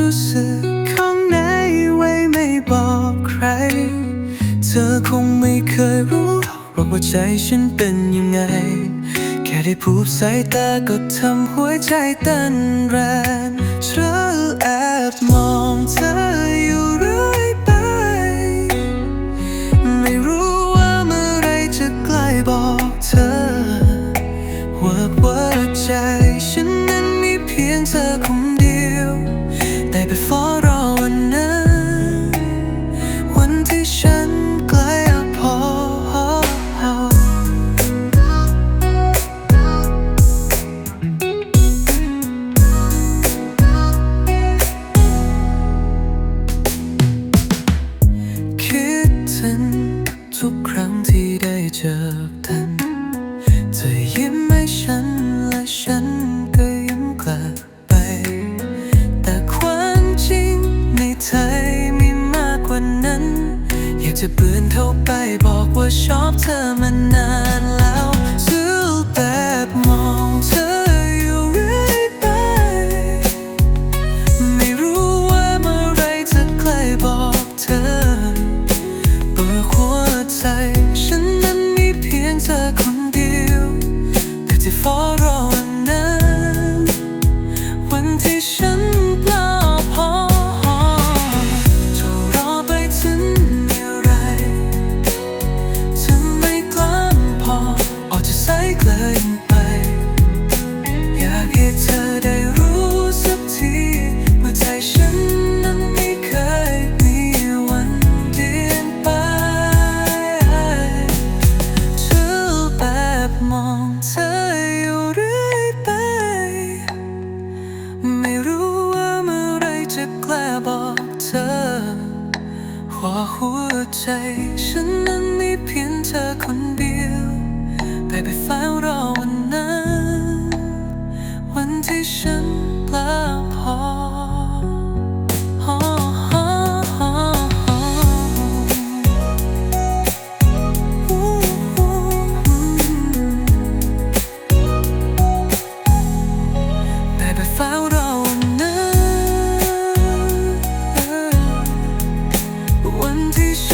รู้สึกข้างในไว้ไม่บอกใคร เธอคงไม่เคยรู้หรอกว่าใจฉันเป็นยังไง แค่ได้พูดสายตาก็ทำหัวใจเต้นแรงเธอแอบมองเธออยู่เรื่อยไป ไม่รู้ว่าเมื่อไรจะใกล้บอกเธอ ว่าว่าใจฉันนั้นมีเพียงเธอคนเดียว เฝ้ารอวันนั้นวันที่ฉันใกล้พอ คิดถึงทุกครั้งที่ได้เจอเธอ จะเปืนเข้าไปบอกว่าชอบเธอมานานแล้วซื้อแบบมองเธออยู่เรื่อยไป ไม่รู้ว่าเมื่อไรจะใกล้บอกเธอ เปิดหัวใจ ฉันนั้นมีเพียงเธอคนเดียวแต่ที่เฝ้าร ว่าหัวใจฉันนั้นมีเพียงเธอคนเดียวได้ไปเฝ้ารอวันนั้น วันที่ฉันกล้าพอเฝ้ารอ 问题。